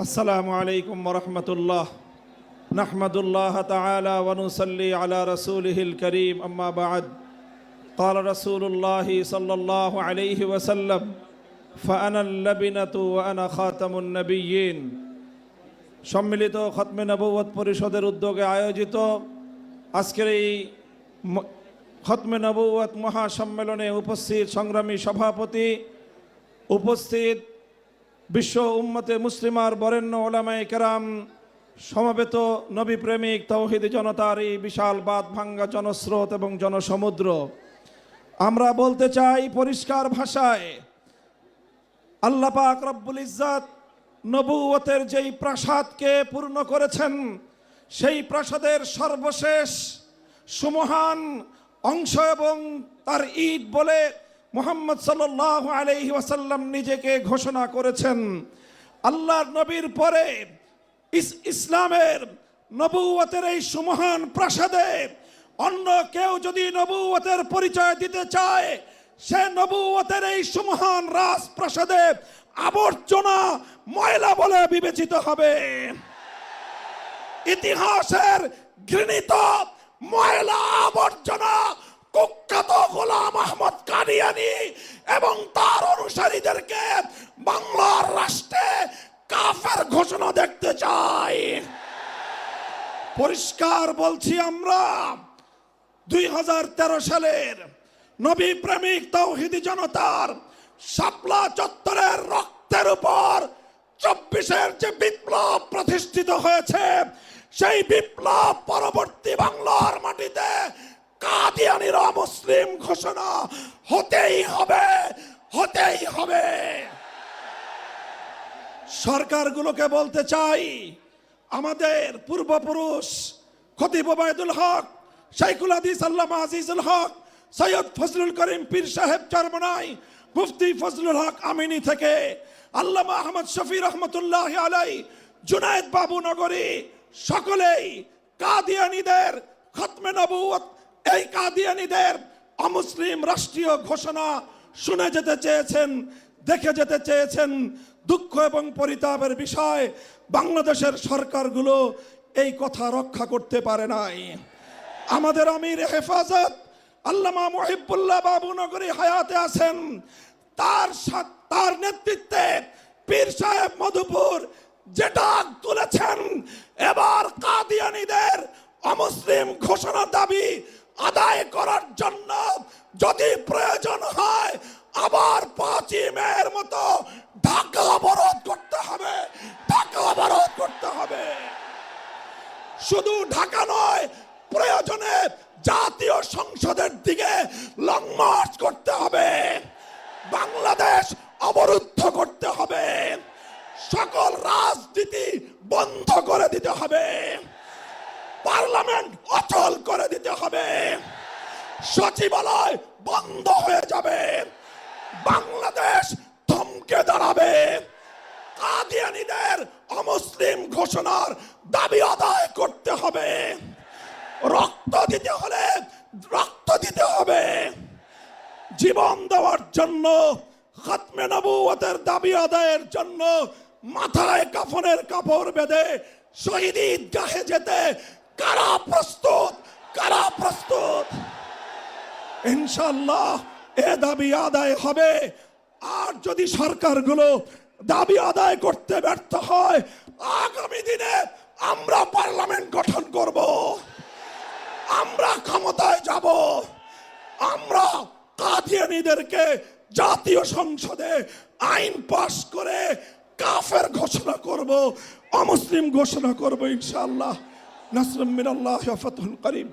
السلام عليكم ورحمة الله نحمد الله تعالى ونصلي على رسوله الكريم أما بعد قال رسول الله صلى الله عليه وسلم فأنا اللبنة وأنا خاتم النبيين সম্মিলিত খতমে নবুয়ত পরিষদের উদ্যোগে আয়োজিত আজকের এই ম- খতমে নবুয়ত মহাসম্মেলনে উপস্থিত সংগ্রামী সভাপতি উপস্থিত বিশ্ব উম্মতে মুসলিমার বরেণ্য ওলামায়ে কেরাম, সমবেত নবী প্রেমিক তৌহিদ জনতার এই বিশাল বাদ ভাঙ্গা জনস্রোত এবং জনসমুদ্র। আমরা বলতে চাই পরিষ্কার ভাষায়, আল্লাহ পাক রব্বুল ইজ্জাত নবুয়তের যেই প্রাসাদকে পূর্ণ করেছেন, সেই প্রাসাদের সর্বশেষ সুমহান অংশ এবং তার ঈদ বলে মোহাম্মদ সাল্লাহ আলহি ওয়াসাল্লাম নিজেকে ঘোষণা করেছেন, আল্লাহর নবীর পরে ইসলামের নবুয়তের এই সুমহান প্রাসাদে অন্য কেউ যদি নবুয়তের পরিচয় দিতে চায়, সে নবুয়তের এই সুমহান রাজপ্রাসাদে আবর্জনা ময়লা বলে বিবেচিত হবে। ইতিহাসের ঘৃণিত ময়লা আবর্জনা এবং তার অনুসারীদেরকে বাংলার রাষ্ট্রে কাফের ঘোষণা দেখতে চাই। পরিষ্কার বলছি আমরা, দুই সালের নবী প্রেমিক তৌহিদি জনতার শাপলা চত্বরের রক্তের উপর চব্বিশের যে বিপ্লব প্রতিষ্ঠিত হয়েছে, সেই বিপ্লব পরবর্তী বাংলার মাটিতে কাদিয়ানিরা মুসলিম ঘোষণা হতেই হবে হতেই হবে। সরকারগুলোকে বলতে চাই, আমাদের পূর্বপুরুষ খতিব হক, শাইখুল হাদিস আল্লামা আজিজুল হক, সৈয়দ ফজলুল করিম পীর সাহেব চরমনাই, মুফতি ফজলুল হক আমিনী থেকে আল্লামা আহমদ শফি রহমতুল্লাহ আলাই জুনায়েদ বাবু নগরী, সকলেই কাদিয়ানিদের খতমে নবুয়ত এই কাদিয়ানিদের অমুসলিম রাষ্ট্রীয় ঘোষণা শুনে যেতে চেয়েছেন, দেখে যেতে চেয়েছেন দুঃখ এবং পরিতাপের বিষয়। বাংলাদেশের সরকারগুলো এই কথা রক্ষা করতে পারে নাই। আমাদের আমির হেফাজত আল্লামা মহিবুল্লাহ বাবু নগরী হায়াতে আছেন। তার তার নেতৃত্বে পীর সাহেব মধুপুর যেটা তুলেছেন। এবার কাদিয়ানিদের অমুসলিম ঘোষণা দাবি আদায় করার জন্য যদি প্রয়োজন হয়, আবার পাঁচই মেয়ের মতো ঢাকা অবরোধ করতে হবে ঢাকা অবরোধ করতে হবে। শুধু ঢাকা নয়, প্রয়োজনে জাতীয় সংসদের দিকে লং মার্চ করতে হবে। বাংলাদেশ অবরুদ্ধ করতে হবে। সকল রাজনীতি বন্ধ করে দিতে হবে। পার্লামেন্ট অচল করে দিতে হবে। সচিবালয় বন্ধ হয়ে যাবে। বাংলাদেশ থমকে দাঁড়াবে। কাদিয়ানিদের অমুসলিম ঘোষণার দাবি আদায় করতে হবে। রক্ত দিতে হলে রক্ত দিতে হবে। জীবন দেওয়ার জন্য, খাতমে নবুয়তের দাবি আদায়ের জন্য মাথায় কাফনের কাপড় বেঁধে শহীদ গাহে যেতে কারা প্রস্তুত? কারা প্রস্তুত? ইনশাল্লাহ এ দাবি আদায় হবে। আর যদি সরকারগুলো দাবি আদায় করতে ব্যর্থ হয়, আগামী দিনে আমরা পার্লামেন্ট গঠন করব। আমরা ক্ষমতায় যাব। আমরা কাদিয়ানিদেরকে জাতীয় সংসদে আইন পাশ করে কাফের ঘোষণা করব, অমুসলিম ঘোষণা করব نصر من الله وفتح قريب.